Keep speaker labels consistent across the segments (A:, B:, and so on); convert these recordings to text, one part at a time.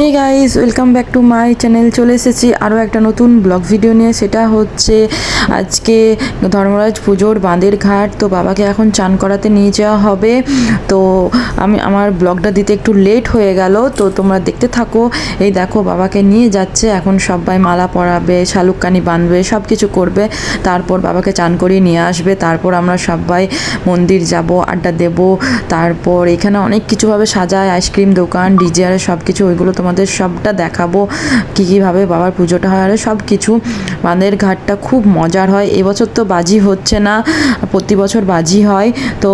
A: Hey guys welcome back to my channel চলে এসেছি আরও একটা নতুন ব্লগ ভিডিও নিয়ে। সেটা হচ্ছে আজকে ধর্মরাজ পুজোর বাঁধের ঘাট। তো বাবাকে এখন চান করাতে নিয়ে যাওয়া হবে। তো আমি, আমার ব্লগটা দিতে একটু লেট হয়ে গেল। তো তোমরা দেখতে থাকো। এই দেখো, বাবাকে নিয়ে যাচ্ছে। এখন সবাই মালা পরাবে, শালুককানি বাঁধবে সব কিছু করবে। তারপর বাবাকে চান করিয়ে নিয়ে আসবে। তারপর আমরা সবাই মন্দির যাব, আড্ডা দেব। তারপর এখানে অনেক কিছুভাবে সাজায়। আইসক্রিম দোকান ডিজে আর সব কিছু ওইগুলো তোমাদের সবটা দেখাবো কী কীভাবে বাবার পুজোটা হয় আর সব কিছু বাঁধের ঘাটটা খুব মজার হয়। এবছর তো বাজি হচ্ছে না, প্রতি বছর বাজি হয়। তো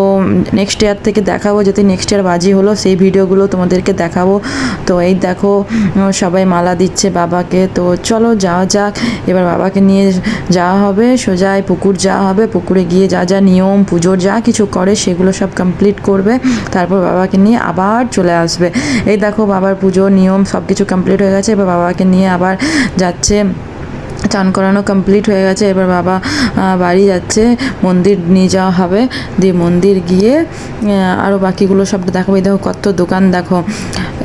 A: নেক্সট ইয়ার থেকে দেখাবো যদি নেক্সট ইয়ার বাজি হলো, সেই ভিডিওগুলো তোমাদেরকে দেখাবো। তো এই দেখো সবাই মালা দিচ্ছে বাবাকে। তো চলো যাওয়া যাক। এবার বাবাকে নিয়ে যাওয়া হবে। সোজাই পুকুর যাওয়া হবে। পুকুরে গিয়ে যা যা নিয়ম, পুজোর যা কিছু করে, সেগুলো সব কমপ্লিট করবে। তারপর বাবাকে নিয়ে আবার চলে আসবে। এই দেখো বাবার পুজোর নিয়ম সব কিছু কমপ্লিট হয়ে গেছে। এবার বাবাকে নিয়ে আবার যাচ্ছে। চান করানো কমপ্লিট হয়ে গেছে। এবার বাবা বাড়ি যাচ্ছে। মন্দির নিয়ে যাওয়া হবে। দিয়ে মন্দির গিয়ে আরও বাকিগুলো সব দেখো এই দেখো কত দোকান, দেখো।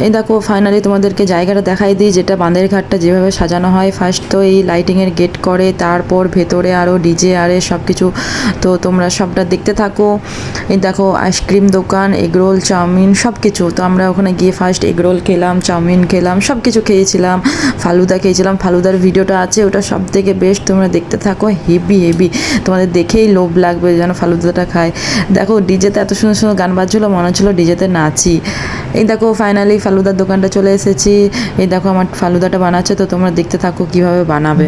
A: এই দেখো ফাইনালি তোমাদেরকে জায়গাটা দেখাই দিই, যেটা বাঁধের ঘাটটা যেভাবে সাজানো হয়। ফার্স্ট তো এই লাইটিংয়ের গেট করে, তারপর ভেতরে আরও ডিজে আরে সব কিছু তো তোমরা সবটা দেখতে থাকো। এই দেখো আইসক্রিম দোকান এগরোল চাউমিন সব কিছু তো আমরা ওখানে গিয়ে ফার্স্ট এগরোল খেলাম, চাউমিন খেলাম সব কিছু খেয়েছিলাম। ফালুদা খেয়েছিলাম, ফালুদার ভিডিওটা আছে, ওটা সব থেকে বেস্ট তোমরা দেখতে থাকো। হেভি হেভি তোমাদের দেখেই লোভ লাগবে যেন ফালুদাটা খায়। দেখো ডিজেতে এত সুন্দর সুন্দর গান বাজছিলো, মনে হচ্ছিল ডিজেতে নাচি। এই দেখো ফাইনালি ফালুদার দোকানটা চলে এসেছি। এই দেখো আমার ফালুদাটা বানাচ্ছে, তো তোমরা দেখতে থাকো কীভাবে বানাবে।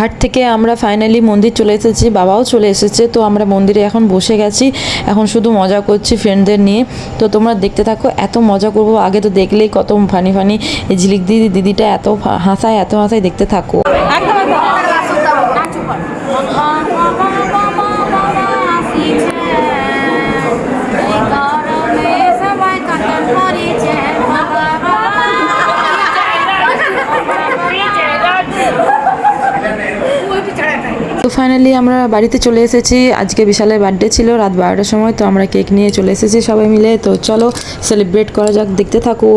A: ঘাট থেকে আমরা ফাইনালি মন্দির চলে এসেছি, বাবাও চলে এসেছে, তো আমরা মন্দিরে এখন বসে গেছি। এখন শুধু মজা করছি ফ্রেন্ডদের নিয়ে। তো তোমরা দেখতে থাকো, এত মজা করব। আগে তো দেখলেই কত ফানি ফানি ঝিলিক দিদি, দিদিটা এত হাসায় এত হাসায় দেখতে থাকো। ফাইনালি আমরা বাড়িতে চলে এসেছি। আজকে বিশালের বার্থডে ছিল, রাত বারোটার সময়, তো আমরা কেক নিয়ে চলে এসেছি সবাই মিলে। তো চলো সেলিব্রেট করা যাক, দেখতে থাকো।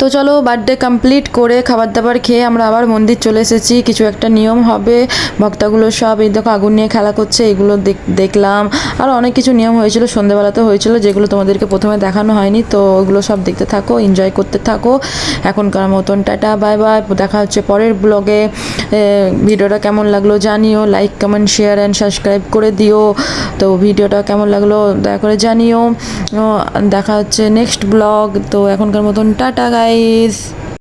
A: তো চলো বার্থডে কমপ্লিট করে খাবার দাবার খেয়ে আমরা আবার মন্দির চলে এসেছি। কিছু একটা নিয়ম হবে। ভক্তাগুলো সব, এই দেখো আগুন নিয়ে খেলা করছে, এগুলো দেখ- দেখলাম। আর অনেক কিছু নিয়ম হয়েছিল সন্ধেবেলাতে হয়েছিল, যেগুলো তোমাদেরকে প্রথমে দেখানো হয়নি। তো ওগুলো সব দেখতে থাকো এনজয় করতে থাকো। এখনকার মতন টাটা বাই বাই দেখা হচ্ছে পরের ব্লগে ভিডিওটা কেমন লাগল জানিও like comment share and subscribe করে দিও। তো ভিডিওটা কেমন লাগল দয়া করে জানিও। দেখা হচ্ছে নেক্সট ব্লগ তো এখনকার মতন টাটা গাইস